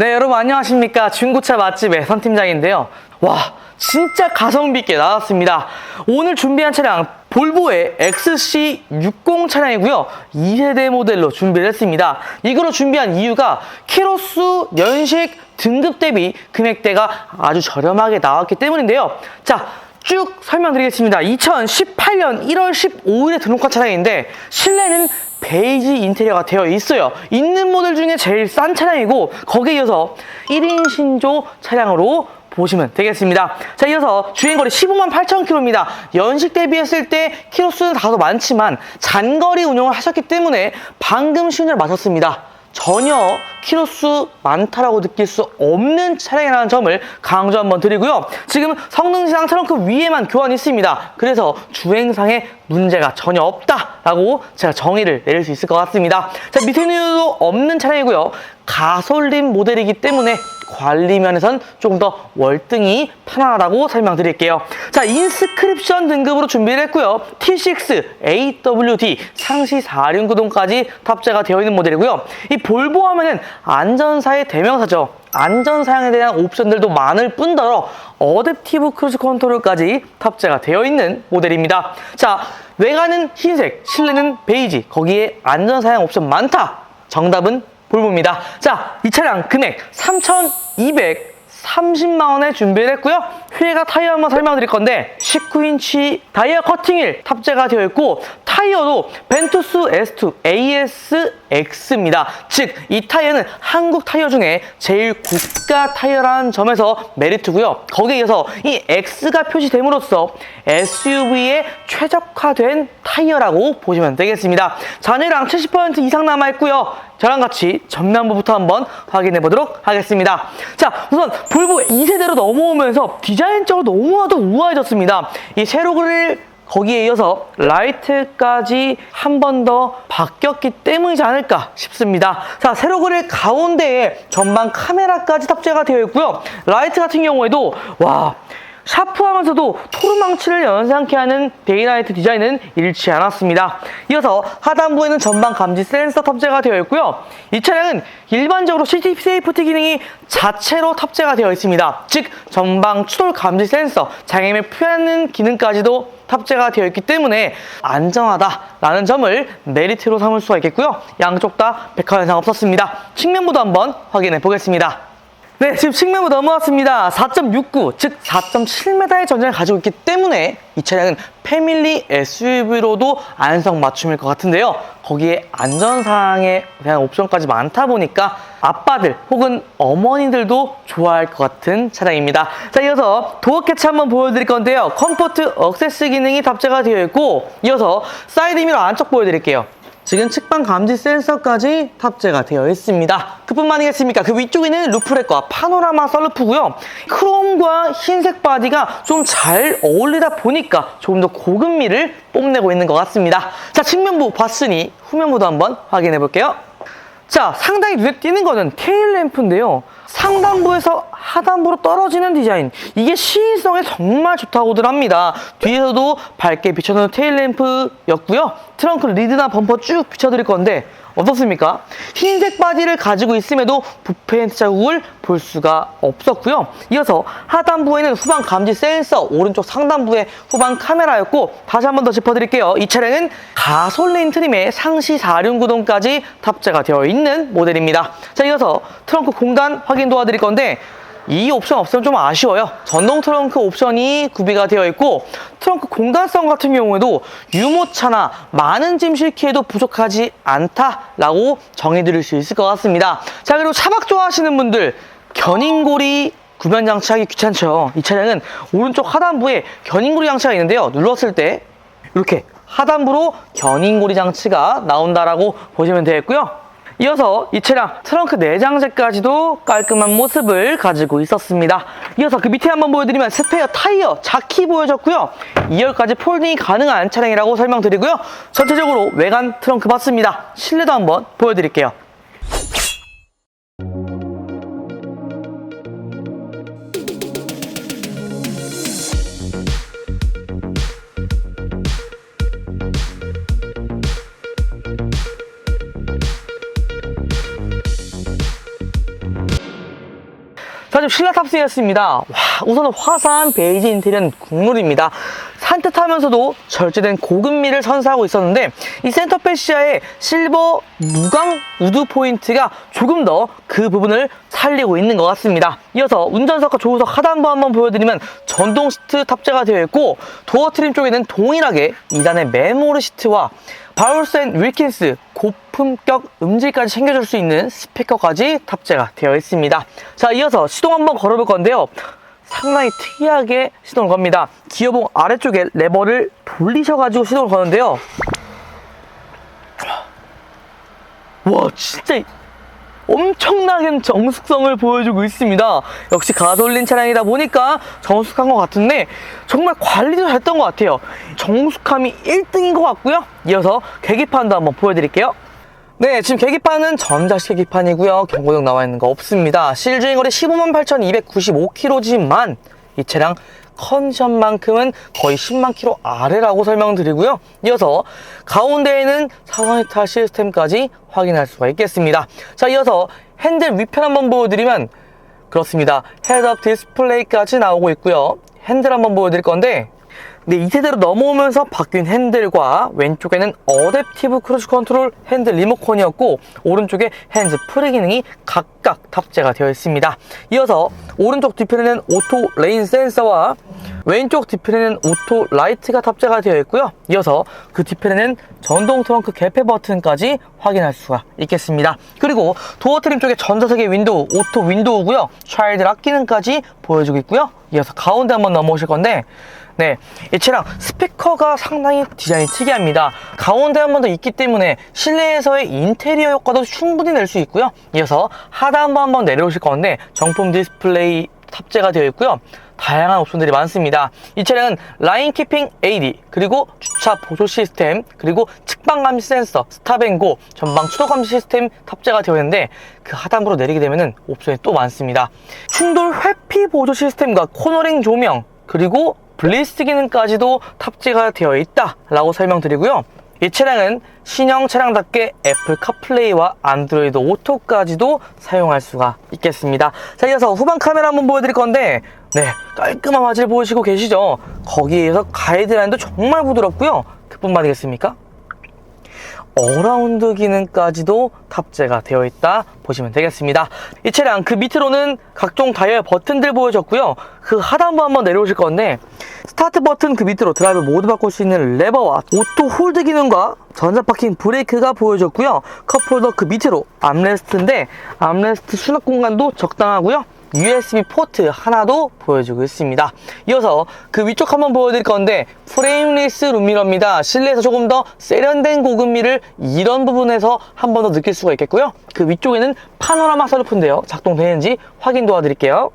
네, 여러분 안녕하십니까. 중고차 맛집의 선팀장인데요. 와, 진짜 가성비 있게 나왔습니다. 오늘 준비한 차량 볼보의 XC60 차량이고요. 2세대 모델로 준비를 했습니다. 이거로 준비한 이유가 키로수, 연식, 등급 대비 금액대가 아주 저렴하게 나왔기 때문인데요. 자, 쭉 설명드리겠습니다. 2018년 1월 15일에 등록한 차량인데 실내는 베이지 인테리어가 되어 있어요. 있는 모델 중에 제일 싼 차량이고 거기에 이어서 1인 신조 차량으로 보시면 되겠습니다. 자, 이어서 주행거리 15만 8천 킬로입니다. 연식 대비했을 때 키로수는 다소 많지만 장거리 운영을 하셨기 때문에 방금 시운전을 마셨습니다. 전혀 키로수 많다라고 느낄 수 없는 차량이라는 점을 강조 한번 드리고요. 지금 성능상 트렁크 위에만 교환이 있습니다. 그래서 주행상에 문제가 전혀 없다라고 제가 정의를 내릴 수 있을 것 같습니다. 자, 미세누유도 없는 차량이고요. 가솔린 모델이기 때문에 관리 면에선 조금 더 월등히 편안하다고 설명드릴게요. 자, 인스크립션 등급으로 준비를 했고요. T6 AWD 상시 4륜 구동까지 탑재가 되어 있는 모델이고요. 이 볼보 하면은 안전사의 대명사죠. 안전 사양에 대한 옵션들도 많을 뿐더러 어댑티브 크루즈 컨트롤까지 탑재가 되어 있는 모델입니다. 자, 외관은 흰색, 실내는 베이지, 거기에 안전 사양 옵션 많다. 정답은 볼보입니다. 자, 이 차량 금액 3,230만 원에 준비를 했고요. 휠과 타이어 한번 설명드릴 건데 19인치 다이아 커팅휠 탑재가 되어 있고 타이어도 벤투스 S2 ASX입니다. 즉, 이 타이어는 한국 타이어 중에 제일 고가 타이어라는 점에서 메리트고요. 거기에 이어서 이 X가 표시됨으로써 SUV에 최적화된 타이어라고 보시면 되겠습니다. 잔해량 70% 이상 남아 있고요. 저랑 같이 전면부부터 한번 확인해 보도록 하겠습니다. 자, 우선 볼보 2세대로 넘어오면서 디자인적으로 너무나도 우아해졌습니다. 이 세로 그릴 거기에 이어서 라이트까지 한 번 더 바뀌었기 때문이지 않을까 싶습니다. 자, 세로 그릴 가운데에 전방 카메라까지 탑재가 되어 있고요. 라이트 같은 경우에도 와 샤프하면서도 토르망치를 연상케 하는 데이나이트 디자인은 잃지 않았습니다. 이어서 하단부에는 전방 감지 센서 탑재가 되어 있고요. 이 차량은 일반적으로 CCTV 세이프티 기능이 자체로 탑재가 되어 있습니다. 즉 전방 추돌 감지 센서, 장애물 표하는 기능까지도 탑재가 되어 있기 때문에 안전하다라는 점을 메리트로 삼을 수가 있겠고요. 양쪽 다 백화 현상 없었습니다. 측면부도 한번 확인해 보겠습니다. 네, 지금 측면부 넘어왔습니다. 4.69, 즉 4.7m의 전장을 가지고 있기 때문에 이 차량은 패밀리 SUV로도 안성 맞춤일 것 같은데요. 거기에 안전사항에 대한 옵션까지 많다 보니까 아빠들 혹은 어머니들도 좋아할 것 같은 차량입니다. 자, 이어서 도어 캐치 한번 보여드릴 건데요. 컴포트 억세스 기능이 탑재가 되어 있고 이어서 사이드 미러 안쪽 보여드릴게요. 지금 측방 감지 센서까지 탑재가 되어 있습니다. 그뿐만 아니겠습니까? 그 위쪽에는 루프렉과 파노라마 썰루프고요. 크롬과 흰색 바디가 좀 잘 어울리다 보니까 조금 더 고급미를 뽐내고 있는 것 같습니다. 자, 측면부 봤으니 후면부도 한번 확인해 볼게요. 자, 상당히 눈에 띄는 거는 테일 램프인데요. 상단부에서 하단부로 떨어지는 디자인. 이게 시인성에 정말 좋다고들 합니다. 뒤에서도 밝게 비춰놓은 테일 램프였고요. 트렁크 리드나 범퍼 쭉 비춰드릴 건데 어떻습니까? 흰색 바디를 가지고 있음에도 부페인트 자국을 볼 수가 없었고요. 이어서 하단부에는 후방 감지 센서, 오른쪽 상단부에 후방 카메라였고 다시 한 번 더 짚어드릴게요. 이 차량은 가솔린 트림에 상시 4륜 구동까지 탑재가 되어 있는 모델입니다. 자, 이어서 트렁크 공간 확인 도와드릴 건데 이 옵션 없으면 좀 아쉬워요. 전동 트렁크 옵션이 구비가 되어 있고 트렁크 공간성 같은 경우에도 유모차나 많은 짐 실기에도 부족하지 않다라고 정의드릴 수 있을 것 같습니다. 자 그리고 차박 좋아하시는 분들 견인고리 구변 장치하기 귀찮죠. 이 차량은 오른쪽 하단부에 견인고리 장치가 있는데요. 눌렀을 때 이렇게 하단부로 견인고리 장치가 나온다라고 보시면 되겠고요. 이어서 이 차량 트렁크 내장재까지도 깔끔한 모습을 가지고 있었습니다. 이어서 그 밑에 한번 보여드리면 스페어 타이어 자키 보여졌고요. 2열까지 폴딩이 가능한 차량이라고 설명드리고요. 전체적으로 외관 트렁크 봤습니다. 실내도 한번 보여드릴게요. 자, 지금 신라 탑승했습니다. 와, 우선은 화사한 베이지 인테리어는 국룰입니다. 산뜻하면서도 절제된 고급미를 선사하고 있었는데 이 센터 패시아의 실버 무광 우드 포인트가 조금 더 그 부분을 살리고 있는 것 같습니다. 이어서 운전석과 조수석 하단부 한번 보여드리면 전동 시트 탑재가 되어 있고 도어 트림 쪽에는 동일하게 2단의 메모리 시트와 바울센 윌킨스 고품격 음질까지 챙겨줄 수 있는 스피커까지 탑재가 되어 있습니다. 자, 이어서 시동 한번 걸어볼 건데요. 상당히 특이하게 시동을 겁니다. 기어봉 아래쪽에 레버를 돌리셔가지고 시동을 거는데요. 와, 진짜 엄청나게 정숙성을 보여주고 있습니다. 역시 가솔린 차량이다 보니까 정숙한 것 같은데 정말 관리도 잘했던 것 같아요. 정숙함이 1등인 것 같고요. 이어서 계기판도 한번 보여드릴게요. 네, 지금 계기판은 전자식 계기판이고요. 경고등 나와 있는 거 없습니다. 실주행거리 15만 8,295km지만 이 차량 컨디션만큼은 거의 10만 킬로 아래라고 설명드리고요. 이어서 가운데에는 사원이타 시스템까지 확인할 수가 있겠습니다. 자, 이어서 핸들 위편 한번 보여드리면 그렇습니다. 헤드업 디스플레이까지 나오고 있고요. 핸들 한번 보여드릴 건데 네, 이 세대로 넘어오면서 바뀐 핸들과 왼쪽에는 어댑티브 크루즈 컨트롤 핸들 리모컨이었고 오른쪽에 핸즈 프리 기능이 각각 탑재가 되어 있습니다. 이어서 오른쪽 뒤편에는 오토 레인 센서와 왼쪽 뒤편에는 오토 라이트가 탑재가 되어 있고요. 이어서 그 뒤편에는 전동 트렁크 개폐 버튼까지 확인할 수가 있겠습니다. 그리고 도어 트림 쪽에 전자석의 윈도우, 오토 윈도우고요. 차일드 락 기능까지 보여주고 있고요. 이어서 가운데 한번 넘어오실 건데 네, 이 차량 스피커가 상당히 디자인이 특이합니다. 가운데 한 번 더 있기 때문에 실내에서의 인테리어 효과도 충분히 낼 수 있고요. 이어서 하단부 한번 내려오실 건데 정품 디스플레이 탑재가 되어 있고요. 다양한 옵션들이 많습니다. 이 차량은 라인 키핑 AD, 그리고 주차 보조 시스템, 그리고 측방 감시 센서, 스탑앤고, 전방 추돌 감시 시스템 탑재가 되어 있는데 그 하단부로 내리게 되면은 옵션이 또 많습니다. 충돌 회피 보조 시스템과 코너링 조명, 그리고 블리스트 기능까지도 탑재가 되어 있다라고 설명드리고요. 이 차량은 신형 차량답게 애플 카플레이와 안드로이드 오토까지도 사용할 수가 있겠습니다. 자, 이어서 후방 카메라 한번 보여드릴 건데, 네, 깔끔한 화질 보시고 계시죠? 거기에서 가이드라인도 정말 부드럽고요. 그뿐만 아니겠습니까? 어라운드 기능까지도 탑재가 되어 있다 보시면 되겠습니다. 이 차량 그 밑으로는 각종 다이얼 버튼들 보여졌고요. 그 하단부 한번 내려오실 건데 스타트 버튼 그 밑으로 드라이브 모드 바꿀 수 있는 레버와 오토 홀드 기능과 전자 파킹 브레이크가 보여졌고요. 컵홀더 그 밑으로 암레스트인데 암레스트 수납 공간도 적당하고요. USB 포트 하나도 보여주고 있습니다. 이어서 그 위쪽 한번 보여드릴 건데 프레임리스 룸미러입니다. 실내에서 조금 더 세련된 고급미를 이런 부분에서 한 번 더 느낄 수가 있겠고요. 그 위쪽에는 파노라마 서루프인데요. 작동되는지 확인 도와드릴게요.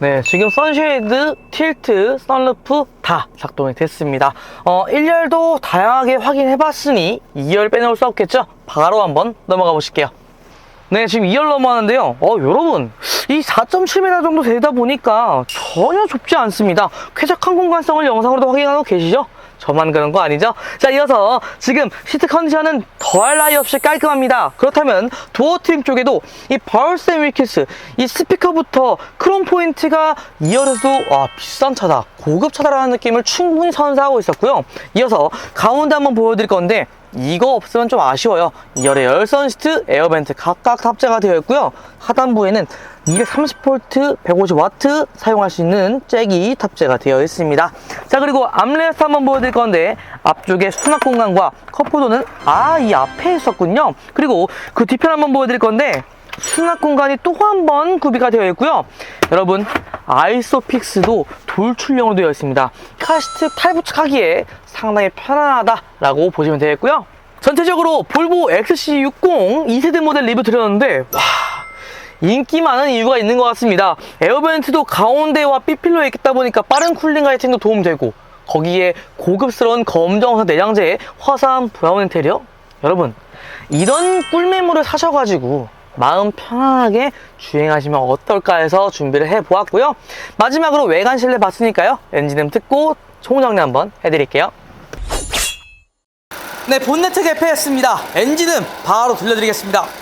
네, 지금 선쉐이드, 틸트, 선루프 다 작동이 됐습니다. 어, 1열도 다양하게 확인해봤으니 2열 빼놓을 수 없겠죠? 바로 한번 넘어가 보실게요. 네, 지금 2열 넘어가는데요. 어, 여러분, 이 4.7m 정도 되다 보니까 전혀 좁지 않습니다. 쾌적한 공간성을 영상으로도 확인하고 계시죠? 저만 그런 거 아니죠? 자, 이어서 지금 시트 컨디션은 더할 나위 없이 깔끔합니다. 그렇다면 도어 트림 쪽에도 이 바울센 윌키스, 이 스피커부터 크롬 포인트가 2열에서도 와, 비싼 차다, 고급 차다라는 느낌을 충분히 선사하고 있었고요. 이어서 가운데 한번 보여드릴 건데 이거 없으면 좀 아쉬워요. 2열에 열선 시트, 에어벤트 각각 탑재가 되어 있고요. 하단부에는 230V, 150W 사용할 수 있는 잭이 탑재가 되어 있습니다. 자, 그리고 암레스트 한번 보여드릴 건데 앞쪽에 수납 공간과 컵홀더는 아, 이 앞에 있었군요. 그리고 그 뒤편 한번 보여드릴 건데 수납 공간이 또 한 번 구비가 되어 있고요. 여러분, 아이소픽스도 돌출형으로 되어 있습니다. 카시트 탈부착하기에 상당히 편안하다라고 보시면 되겠고요. 전체적으로 볼보 XC60 2세대 모델 리뷰 드렸는데, 와, 인기 많은 이유가 있는 것 같습니다. 에어벤트도 가운데와 B필러에 있다 보니까 빠른 쿨링 하이팅도 도움되고 거기에 고급스러운 검정색 내장재의 화사한 브라운 인테리어? 여러분 이런 꿀매물을 사셔가지고 마음 편안하게 주행하시면 어떨까 해서 준비를 해보았고요. 마지막으로 외관 실내 봤으니까요. 엔진음 듣고 총정리 한번 해드릴게요. 네, 본네트 개폐했습니다. 엔진음 바로 들려드리겠습니다.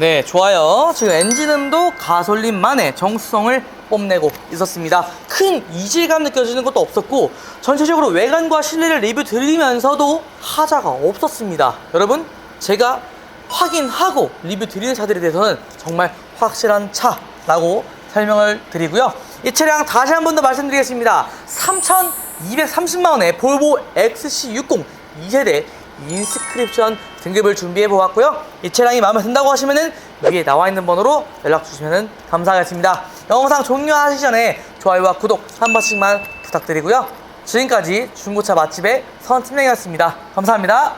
네, 좋아요. 지금 엔진음도 가솔린만의 정수성을 뽐내고 있었습니다. 큰 이질감 느껴지는 것도 없었고 전체적으로 외관과 실내를 리뷰 드리면서도 하자가 없었습니다. 여러분, 제가 확인하고 리뷰 드리는 차들에 대해서는 정말 확실한 차라고 설명을 드리고요. 이 차량 다시 한 번 더 말씀드리겠습니다. 3,230만 원의 볼보 XC60 2세대 인스크립션 등급을 준비해 보았고요. 이 차량이 마음에 든다고 하시면은 위에 나와 있는 번호로 연락 주시면 감사하겠습니다. 영상 종료하시기 전에 좋아요와 구독 한 번씩만 부탁드리고요. 지금까지 중고차 맛집의 선 팀장이었습니다. 감사합니다.